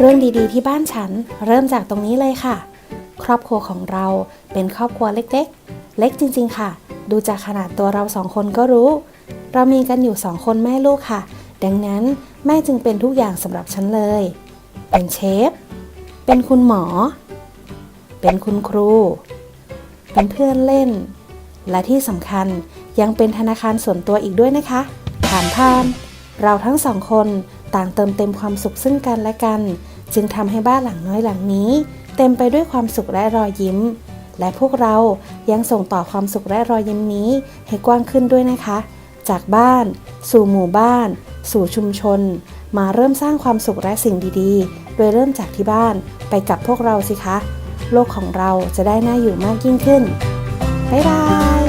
เรื่องดีๆที่บ้านฉันเริ่มจากตรงนี้เลยค่ะ ครอบครัวของเราเป็นครอบครัวเล็กๆ เล็กจริงๆค่ะ ดูจากขนาดตัวเราสองคนก็รู้ เรามีกันอยู่สองคนแม่ลูกค่ะ ดังนั้นแม่จึงเป็นทุกอย่างสำหรับฉันเลย เป็นเชฟ เป็นคุณหมอ เป็นคุณครู เป็นเพื่อนเล่น และที่สำคัญยังเป็นธนาคารส่วนตัวอีกด้วยนะคะ ถามพานเราทั้งสองคน ต่างเติมเต็มความสุขซึ่งกันและกัน จึงทำให้บ้านหลังน้อยหลังนี้ เต็มไปด้วยความสุขและรอยยิ้ม และพวกเรายังส่งต่อความสุขและรอยยิ้มนี้ ให้กว้างขึ้นด้วยนะคะ จากบ้าน สู่หมู่บ้าน สู่ชุมชน มาเริ่มสร้างความสุขและสิ่งดีๆ โดยเริ่มจากที่บ้านไปกับพวกเราสิคะ โลกของเราจะได้น่าอยู่มากยิ่งขึ้นบ๊ายบาย